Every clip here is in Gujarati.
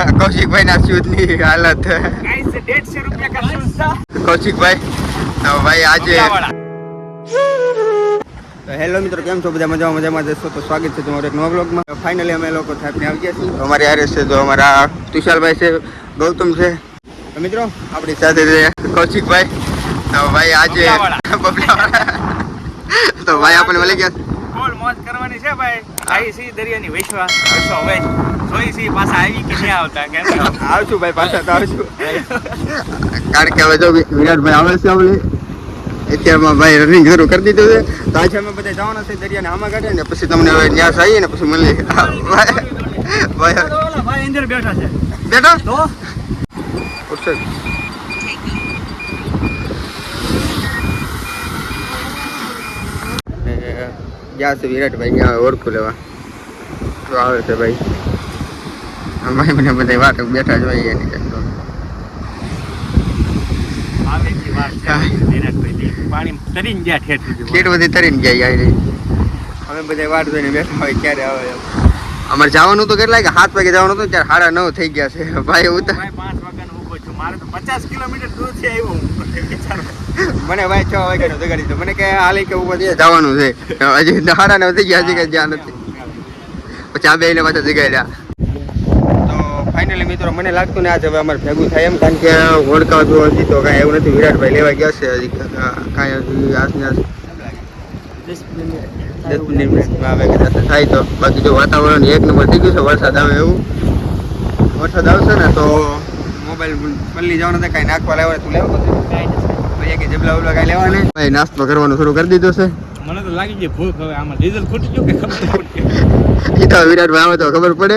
કૌશિકભાઈ ના શૂઝની હાલત કૌશિકભાઈ ભાઈ આજે હેલો મિત્રો કેમ છો? બધા મજામાં મજામાં જશો તો સ્વાગત છે તમારો એક નવા બ્લોગમાં ફાઇનલી અમે લોકો થાપને આવી ગયા છીએ. અમારી આરે છે તો અમારા તુષારભાઈ છે ગૌતમ છે. મિત્રો આપણી સાથે છે કૌશિકભાઈ. ભાઈ આજે તો ભાઈ આપણે મળી ગયા. મોજ કરવાની છે ભાઈ. આવી સી દરિયાની વૈશ્વા વૈશ્વા વેશ જોઈ સી પાછા આવી કે નહીં આવતા કેમ આવશું ભાઈ પાછા તો આવશું. કારણ કે હવે જો વિરાટભાઈ આવે છે આપણે અત્યારમાં ભાઈ રનિંગ શરૂ કરી દીધું છે. તો આજે અમે બધા જવાના છે દરિયાને આમાં કાઢે ને પછી તમને હવે ન્યાસ આવીએ ને પછી મળીએ. ભાઈ ભાઈ ભાઈ અંદર બેઠા છે. બેઠા? તો? ગયા છે વિરાટભાઈ ત્યાં ઓળખું લેવા. તો આવે છે ભાઈ. અમારી મને બધા વાત બેઠા બેઠા હોય ક્યારે આવે અમારે જવાનું તો કેટલા કે સાત વાગે જવાનું હતું ત્યારે સાડા નવ થઈ ગયા છે. ભાઈ ઉતર પાંચ વાગ્યાનો ઊભો છું. મારે તો પચાસ કિલોમીટર દૂરથી આવ્યો હું. વિચારો. મને ભાઈ છ વાગ્યાનો જગાડી તો મને કે હાલી કે ઉપર જવાનું છે. હજી નવ થઈ ગયા હજી કે જ્યાં નથી. પછી આ બે પાછા જગાડ્યા. તો ફાઇનલી મિત્રો મને લાગતું ને આજ હવે અમારે ભેગું થાય એમ કારણ કે ઓળખાવ જો હજી તો કાંઈ એવું નથી. વિરાટભાઈ લેવા ગયા છે હજી. કાંઈ હજી આસને આસ દસ મિનિટમાં આવે થાય તો. બાકી જો વાતાવરણ એક નંબર થઈ ગયું છે વરસાદ આવે એવું. વરસાદ આવશે ને તો મોબાઈલ પલ્લી જવાનું કાંઈ નાખવા લેવા તું લેવું. પછી ભાઈ કે જબલા ઉબલા કાંઈ લેવા નહીં ભાઈ નાસ્તો કરવાનું શરૂ કરી દીધો છે. મને તો લાગી ગઈ ભૂખ હવે આમાં ડીઝલ ખૂટી ગયું કે ખબર એ તો વિરાટભાઈ આવે તો ખબર પડે.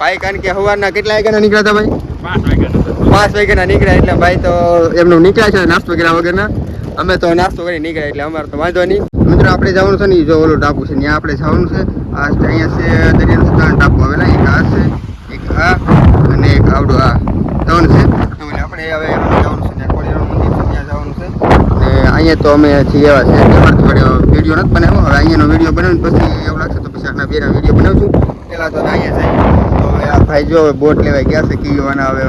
ભાઈ કારણ કે સવારના કેટલા વાગ્યાના નીકળ્યા હતા ભાઈ? પાંચ વાગ્યાનો પાંચ વાગ્યાના નીકળ્યા એટલે ભાઈ તો એમનું નીકળ્યા છે નાસ્તો કર્યા વગરના. અમે તો નાસ્તો કરી નીકળ્યા એટલે અમારે તો વાંધો નહીં. મિત્રો આપણે જવાનું છે ને જો ઓલો ટાપુ છે ત્યાં આપણે જવાનું છે. આ છે અહીંયા છે દરિયાનું ત્રણ ટાપુ આવેલા. એક આ છે એક આ અને એક આવડું આ. ત્રણ છે. એટલે આપણે હવે એમાં જવાનું છે ત્યાં કોળીયાનું મંદિર છે ત્યાં જવાનું છે અને અહીંયા તો અમે છીએ એવા છે વીડિયો નથી બનાવ્યો. હવે અહીંયાનો વીડિયો બનાવીને પછી એવું લાગશે તો પછી આના બેના વીડિયો બનાવશું. પહેલાં તો અહીંયા જઈએ તો આ ભાઈ જો બોટ લેવા ગયા છે કીવાના હવે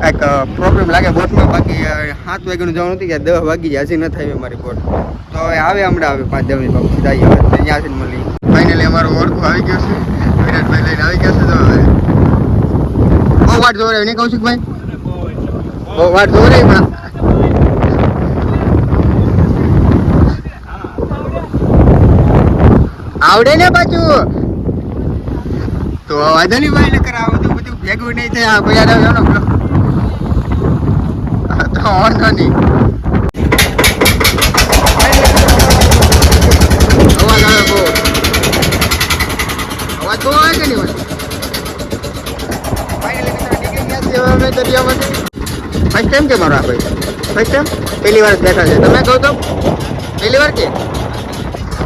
કાંઈક પ્રોબ્લેમ લાગે બોટમાં બાકી સાત વાગ્યાનું જવાનું હતું કે દસ વાગી હજી ન થાય મારી બોટ. તો હવે આવે હમણાં આવે પાંચ દસ મિનિટ પછી જઈએ. હવે છે મળી ફાઇનલી અમારો ઓળખું આવી ગયો છે. વિરાટભાઈ લઈને આવી ગયા છે તો હવે. બહુ વાટ જોવે નહીં, કૌશિકભાઈ? બહુ વાટ જોવે પણ આવડે ને પાછું? તો વાંધો નહીં, ભાઈ, નકર આ બધું બધું ભેગું નહીં થાય, આ ભાઈ આવ્યો તો વાંધો નહીં. અવાજ આવે બહુ. અવાજ બહુ આવે કે નહીં કે મારો આ ભાઈ? ફર્સ્ટ પહેલી વાર દેખાશે તમે કહો તો. પહેલી વાર કે?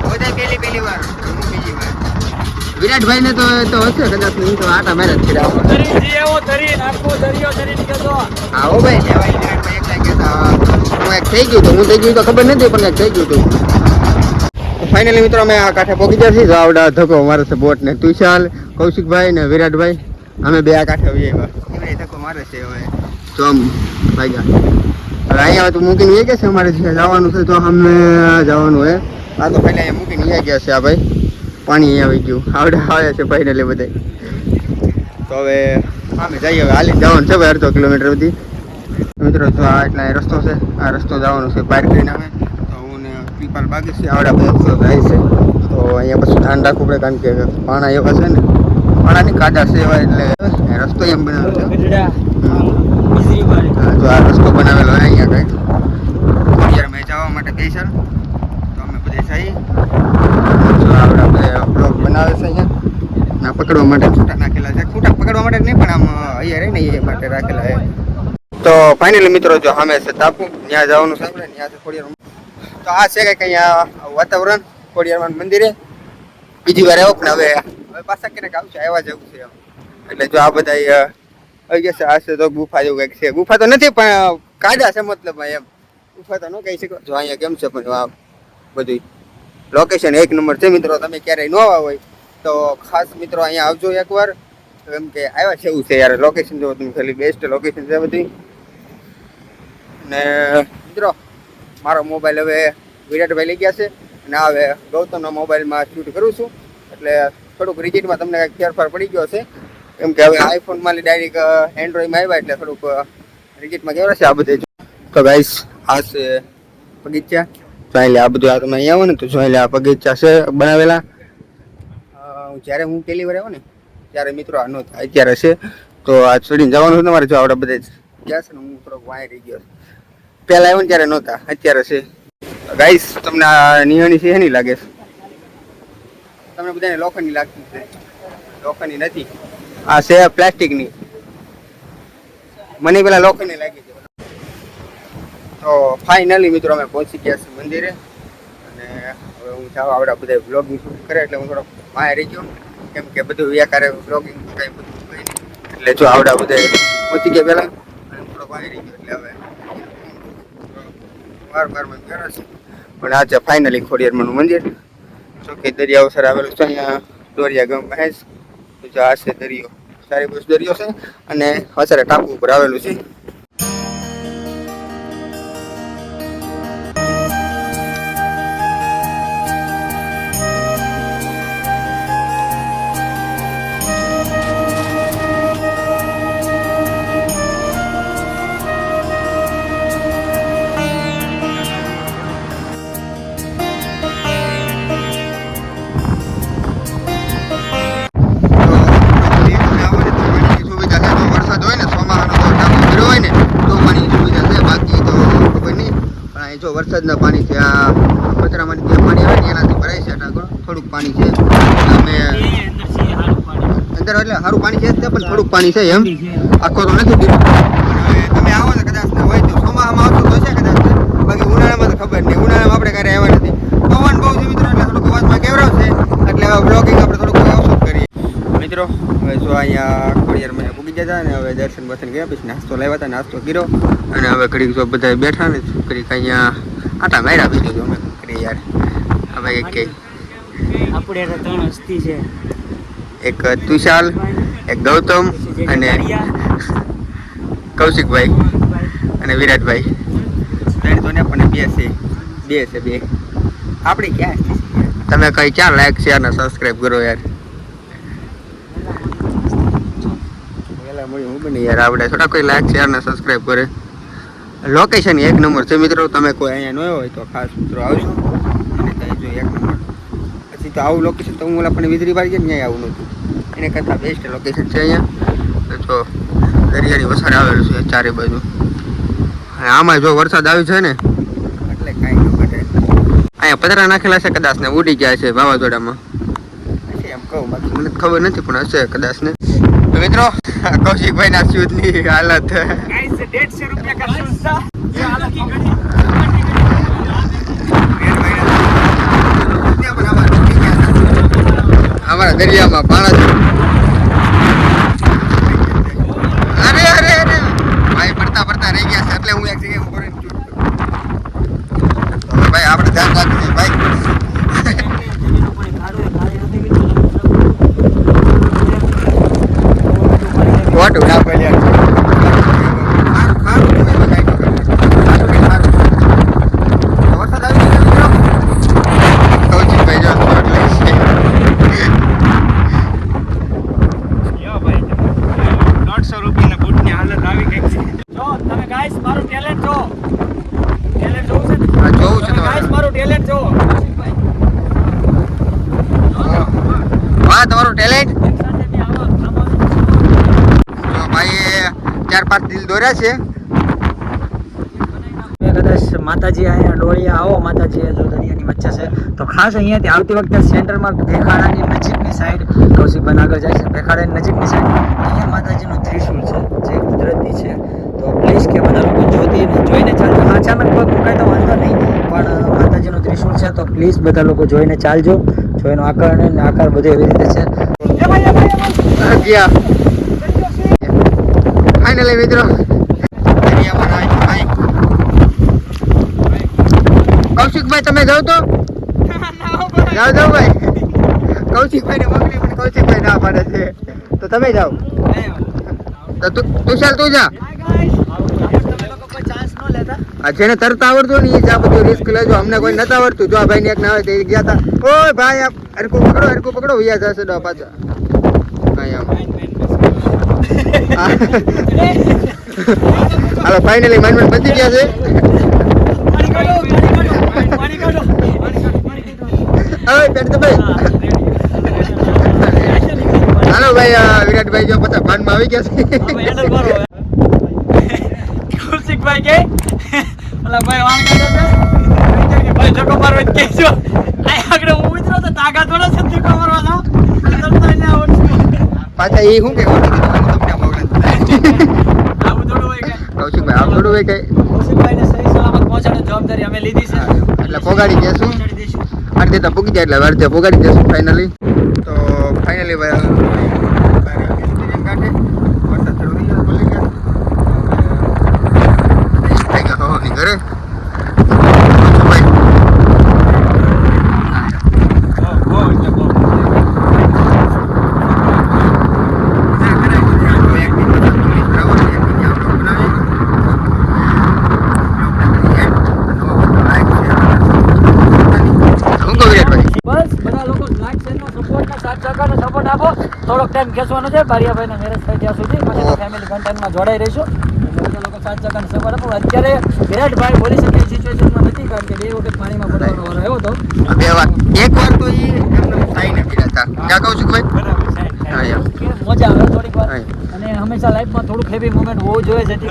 બધા પહેલી પહેલી વાર. વિરાટભાઈ ને તો તો હશે કદાચ હું તો આટા મેરેજ કર્યા તરી જી એવો તરી નાખો દરિયો તરી નીકળતો આવો ભાઈ લેવા વિરાટભાઈ એકલા કહેતા હું એક થઈ ગયું તો હું થઈ ગયું તો ખબર નથી પણ એક થઈ ગયું હતું ફાઇનલી મિત્રો અમે આ કાંઠે પહોંચી ગયા છીએ. તો આવડા ધક્કો મારે છે બોટ ને તુષાલ કૌશિકભાઈ ને વિરાટભાઈ. અમે બે આ કાંઠે આવીએ ધકો ધક્કો મારે છે હવે. તો આમ ભાગ્યા. હવે અહીંયા તો મૂકીને એ કે છે અમારે જવાનું છે તો અમે જવાનું હે. આ તો પહેલા અહીંયા મૂકીને એ ગયા છે આ ભાઈ. પાણી આવી ગયું. આવડે આવે છે ફાઇનલી બધા. તો હવે અમે જઈએ. હવે હાલી જવાનું છે ભાઈ અડધો કિલોમીટર સુધી. મિત્રો જો આ એટલા રસ્તો છે. આ રસ્તો જવાનો છે પાર કરીને અમે. તો હું ને પીપાલ બાકી છે આવડા બધા જાય છે. તો અહીંયા પછી ધ્યાન રાખવું પડે કારણ કે પાણા એવા છે ને. પાણાની કાદા છે એવા એટલે રસ્તો એમ બનાવ્યો છે. જો આ રસ્તો બનાવેલો હોય અહીંયા કંઈક અત્યારે મેં જવા માટે ગઈ છે? તો અમે બધે જઈએ જો આપણે આપણે બ્લોગ બનાવે છે અહીંયા. ના, પકડવા માટે છૂટા નાખેલા છે. છૂટા પકડવા માટે નહીં, પણ આમ અહીંયા રહી ને એ માટે રાખેલા છે. તો ફાઇનલી મિત્રો, જો સામે છે તાપુ ત્યાં જવાનું છે આપણે. ત્યાં ખોડિયાર તો આ છે કંઈક અહીંયા વાતાવરણ ખોડિયારમાં મંદિરે. બીજી વાર આવ્યો પણ હવે હવે પાછા ક્યારેક આવશે આવ્યા જેવું છે એટલે જો આ બધા છે, આ છે તો ગુફા જેવું કંઈક છે. ગુફા તો નથી, પણ કાયદા છે મતલબ એમ. ગુફા તો ન કહી શકો. જો અહીંયા કેમ છે, પણ આ બધું લોકેશન એક નંબર છે. મિત્રો, તમે ક્યારેય ન આવ્યા હોય તો ખાસ મિત્રો, અહીંયા આવજો એકવાર. એમ કે આવ્યા છે એવું છે યાર. લોકેશન જો તમે ખાલી બેસ્ટ લોકેશન છે બધી. ને મિત્રો, મારો મોબાઈલ હવે વિરાટભાઈ લઈ ગયા છે. અને હવે ગૌતમના મોબાઈલમાં શૂટ કરું છું. એટલે થોડુંક રિજિટમાં તમને કાંઈક ફેરફાર પડી ગયો છે કેમ કે હવે આઈફોનમાં ડાયરેક્ટ એન્ડ્રોઈડમાં આવ્યા એટલે થોડુંક રિજિટમાં કેવા છે આ બધે. તો ગાઈસ આ છે બગીચા. જોઈ લે આ બધું આ તમે અહીંયા આવો ને તો જોઈ લે આ બગીચા છે બનાવેલા. અ, જ્યારે હું પહેલી વાર આવ્યો ને ત્યારે મિત્રો આ નહોતા અત્યારે છે. તો આ ચડીને જવાનું છે તમારે જો આપણે બધે ગયા છે ને હું થોડોક વાંય રહી ગયો. પહેલા આવ્યો ને ત્યારે નહોતા અત્યારે છે. ગાઈસ તમને આ નિહાણી છે એની લાગે? છે તમને બધાને લોખંડની લાગતી છે? લોખંડની નથી. આ છે પ્લાસ્ટિકની. મને પેલા લોખંડની લાગી. છે તો ફાઇનલી મિત્રો અમે પહોંચી ગયા છીએ મંદિરે. અને હવે હું જાઉં આવડા બધા બ્લોગિંગ કરે એટલે હું થોડોક વાંય રહી ગયો. કેમ કે બધું વ્યાકારે બ્લોગિંગ કંઈ બધું કંઈ એટલે જો આવડા બધા પહોંચી ગયા પહેલાં. અને હું થોડોક વાંય રહી ગયો એટલે હવે વાર વારમાં ઘરે છે. પણ આજે ફાઇનલી ખોડિયારમાંનું મંદિર. ચોકે દરિયા અવસર આવેલું છે અહીંયા. દોરિયા ગામ મહેશ તો જો આ છે દરિયો. સારી બસ દરિયો છે. અને અત્યારે ટાપુ ઉપર આવેલું છે. વરસાદના પાણી છે આ કચરામાંથી જે પાણી આવે ને એનાથી ભરાય છે ટાંકો થોડુંક પાણી છે. અમે અંદર એટલે સારું પાણી છે પણ થોડુંક પાણી છે એમ. આખો તો નથી પીવું પણ હવે તમે આવો ને કદાચ ને હોય તો ચોમાસામાં આવતું તો છે કદાચ બાકી ઉનાળામાં તો ખબર નહીં ઉનાળામાં આપણે ક્યારે આવ્યા નથી પવન બહુ છે મિત્રો એટલે થોડુંક અવાજમાં કેવરાવશે એટલે હવે બ્લોગિંગ આપણે થોડુંક ઓછું કરીએ મિત્રો હવે જો અહીંયા ખોડિયારમાં પૂગી ગયા હતા અને હવે દર્શન બર્શન ગયા પછી નાસ્તો લાવ્યા હતા નાસ્તો કર્યો અને હવે ઘડીક જો બધા બેઠા ને ઘડીક અહીંયા આટા માર્યા બીજું અમે શું કરીએ યાર હવે એક કે આપણે તો ત્રણ હસ્તી છે. એક તુષાલ એક ગૌતમ અને કૌશિકભાઈ અને વિરાટભાઈ. ત્રણ તો ને પણ બે છે બે છે બે. આપણે ક્યાં તમે કઈ ક્યાં લાઈક શેર ને સબસ્ક્રાઈબ કરો યાર. મળી હું બની યાર. આપણે થોડા કોઈ લાઈક શેર ને કરે. લોકેશન એક નંબર છે મિત્રો. તમે કોઈ અહીંયા ન હોય તો ખાસ મિત્રો આવજો. અને જો એક નંબર. પછી તો આવું લોકેશન તો હું ઓલા પણ વીજળી બારી ગયા ત્યાં આવું નહોતું. એને કરતાં બેસ્ટ લોકેશન છે અહીંયા. તો જો દરિયાની વસાડ આવેલું છે ચારે બાજુ. અને આમાં જો વરસાદ આવી છે ને એટલે કાંઈ ન ઘટે. અહીંયા પતરા નાખેલા છે કદાચ ને ઉડી ગયા છે વાવાઝોડામાં. એમ કહું બાકી. મને ખબર નથી પણ હશે કદાચ ને. મિત્રો કૌશિકભાઈ ના શૂઝની હાલત અમારા દરિયામાં પાણા પાંચ દિલ દોર્યા છે. કદાચ માતાજી અહીંયા ડોળિયા આવો માતાજી જો દરિયાની વચ્ચે છે તો ખાસ અહીંયાથી આવતી વખતે સેન્ટરમાં ભેખાડાની નજીકની સાઈડ કૌશિકભાઈ આગળ જાય છે. ભેખાડાની નજીકની સાઈડ અહીંયા માતાજીનું ત્રિશુલ છે જે કુદરતી છે. તો પ્લીઝ કે બધા લોકો જોતી જોઈને ચાલજો. અચાનક પગ મુકાય તો વાંધો નહીં પણ માતાજીનું ત્રિશુલ છે તો પ્લીઝ બધા લોકો જોઈને ચાલજો. જો એનો આકાર અને આકાર બધો એવી રીતે છે. ગયા. ફાઇનલી મિત્રો. કૌશિકભાઈ, તમે જાઓ તો. જાવ જાવ ભાઈ. કૌશિકભાઈ ને મગની પણ કૌશિકભાઈ ના પાડે છે. તો તમે જાઓ. તો તું તું જા. કોઈ ન જેને તરતા આવડતું ને એ જ આ બધું રિસ્ક લેજો. અમને કોઈ નતા આવડતું. જો આ ભાઈ એક ના આવે તો એ ગયા હતા ઓય ભાઈ આ હરકું પકડો હરકું પકડો. વૈયા જશે ડો પાછા. અહીં આમ. હાલો ફાઇનલી માઇન્ડ બચી ગયા છે. હવે પેટ ભાઈ. હાલો ભાઈ વિરાટભાઈ જો પાછા ભાનમાં આવી ગયા છે. કૌશિકભાઈ કે? ઓલા ભાઈ વાણ કાઢે છે ભાઈ ધક્કો મારવા જ કહેજો આ આગળ હું ઉતરો તો તાકાત થોડો છે ધક્કો મારવાનો. પાછા એ શું કે ઓટી આવું થોડું હોય કે? કૌશિકભાઈ આમ થોડું હોય કે? કૌશિકભાઈને સહી સલામત પહોંચાડવાની જવાબદારી અમે લીધી છે. એટલે પોગાડી દેશું. અડધે તો પૂકી જાય એટલે અડધે પોગાડી દેશું ફાઇનલી તો ફાઇનલી ભાઈ કાઢે વરસાદ શરૂ થઈ ગયો પલ્લી ગયા થઈ ગયા હવાની ઘરે તો ભાઈ શું કહું વિરાટભાઈ બસ બધા લોકો લાઈક શેર નો સપોર્ટ ને સાથ સહકારનો સપોર્ટ આપો ટાઈમ ખેંચવાનો છે. બારિયાભાઈ ને મેરેજ થાય ત્યાં સુધી. પછી તો ફેમિલી કન્ટેન્ટમાં જોડાઈ રહીશું. એટલે બધા લોકો સાથ સહકારનો સપોર્ટ આપો અત્યારે વિરાટભાઈ બોલી શકે સિચ્યુએશનમાં નથી કારણ કે બે વખત પાણીમાં પડવાનો વારો આવ્યો હતો. બે વાર. એક વાર તો એ એમને થાય નથી રહેતા ક્યાં કહું છું ભાઈ હા એમ કે મજા આવે થોડીક વાર. અને હંમેશા લાઈફમાં થોડુંક હેવી મોમેન્ટ હોવું જોઈએ જેથી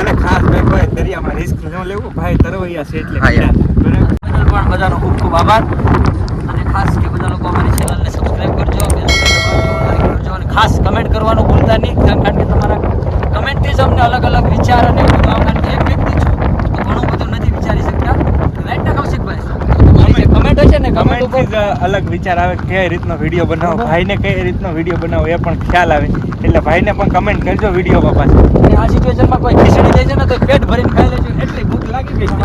અને- ખાસ ભાઈ ભાઈ દરિયામાં રિસ્ક ન લેવું. ભાઈ તરવૈયા છે એટલે બરાબર. પણ બધાનો ખૂબ ખૂબ આભાર. અને ખાસ કે બધા લોકો અમારી ખાસ કમેન્ટ કરવાનું ભૂલતા નહીં. કારણ કે તમારા કમેન્ટથી જ અમને અલગ અલગ વિચાર અને. કારણ કે એક વ્યક્તિ છું તો ઘણું બધું નથી વિચારી શકતા. રાઈટ ને કૌશિકભાઈ કમેન્ટ હોય છે ને કમેન્ટ ઉપર કમેન્ટથી અલગ વિચાર આવે કે કઈ રીતનો વીડિયો બનાવો. ભાઈને કઈ રીતનો વીડિયો બનાવો એ પણ ખ્યાલ આવે. એટલે ભાઈને પણ કમેન્ટ કરજો વિડીયોમાં પાછું. આ સિચ્યુએશનમાં કોઈ ખીચડી જાય છે ને તો પેટ ભરીને ખાઈ લેજો. એટલી ભૂખ લાગી ગઈ છે.